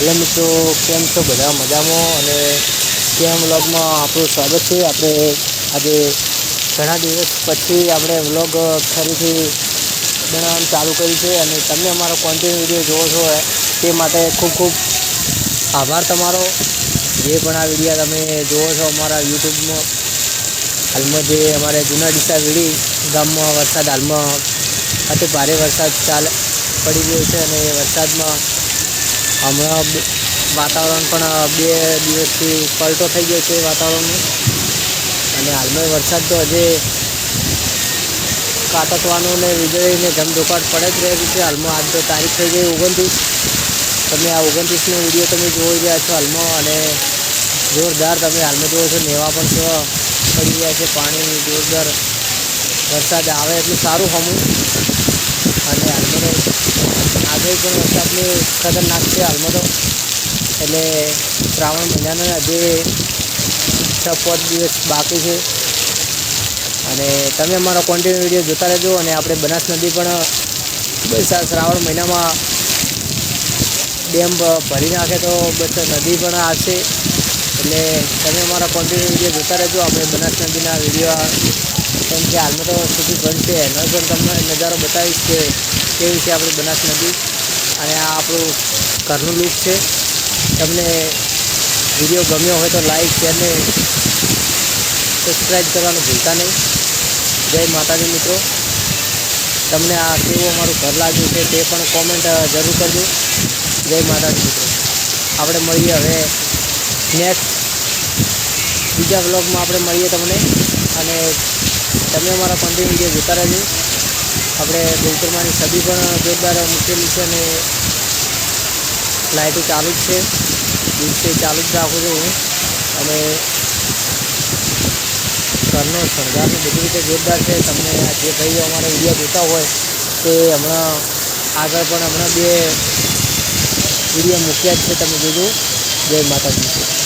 મિત્રો, કેમ છો બધા? મજામાં? અને કેમ વ્લોગમાં આપણું સ્વાગત છે? આપણે આજે ઘણા દિવસ પછી આપણે વ્લોગ ફરીથી બનાવવાનું ચાલુ કર્યું છે અને તમે અમારો કોન્ટિન્યુ વીડિયો જોવો છો તે માટે ખૂબ ખૂબ આભાર તમારો. જે પણ આ વીડિયો તમે જોવો છો અમારા યુટ્યુબમાં, હાલમાં જે અમારે જૂના ડીસા વીડી ગામમાં વરસાદ, હાલમાં અતિ ભારે વરસાદ ચાલ, પડી ગયો છે અને વરસાદમાં હમણાં વાતાવરણ પણ બે દિવસથી પલટો થઈ ગયો છે વાતાવરણનું. અને હાલમાં વરસાદ તો હજે કાટકવાનું ને વીજળીને ધમધોકાટ પડે જ રહેલી છે. હાલમાં આજ તો તારીખ થઈ ગઈ ઓગણત્રીસ. તમે આ ઓગણત્રીસનો વીડિયો તમે જોઈ રહ્યા છો હાલમાં અને જોરદાર તમે હાલમાં જુઓ છો, નેવા પણ કેવા પડી રહ્યા છે, પાણી જોરદાર વરસાદ આવે એટલું સારું હમું. અને હાલમાં તો આગળ પણ વરસાદની ખતરનાક છે હાલમાં એટલે શ્રાવણ મહિનાના આજે છ પાંચ દિવસ બાકી છે. અને તમે અમારો કોન્ટિન્યુ વીડિયો જોતા રહેજો અને આપણે બનાસ નદી પણ શ્રાવણ મહિનામાં ડેમ ભરી નાખે તો બસ નદી પણ આવશે એટલે તમે અમારા કોન્ટિન્યુ વીડિયો જોતા રહેજો. આપણે બનાસ નદીના વીડિયો કેમ કે હાલમાં તો સુધી બંધ છે એનો પણ તમને નજારો બતાવીશ કે કેવી છે આપણી બનાસ નદી અને આ આપણું ઘરનું લુક છે. તમને વીડિયો ગમ્યો હોય તો લાઈક શેર ને સબસ્ક્રાઈબ કરવાનું ભૂલતા નહીં. જય માતાજી મિત્રો. તમને આ કેવું અમારું ઘર લાગ્યું છે તે પણ કોમેન્ટ જરૂર કરજો. જય માતાજી મિત્રો. આપણે મળીએ હવે નેક્સ્ટ બીજા વ્લોગમાં આપણે મળીએ તમને. અને તમે અમારા કોન્ટેન્ટ વીડિયો જોતા રહેજો. આપણે ગૌકર્માની સદી પણ જોરદાર મૂકેલી છે અને લાઇટો ચાલુ જ છે. દિવસે ચાલુ જ રાખું છું હું. અને ઘરનો શણગાર ને બધી રીતે જોરદાર છે. તમને જે ભાઈઓ અમારા વીડિયો જોતા હોય તે હમણાં આગળ પણ હમણાં બે વીડિયો મૂક્યા જ છે. તમે જોજો. જય માતાજી.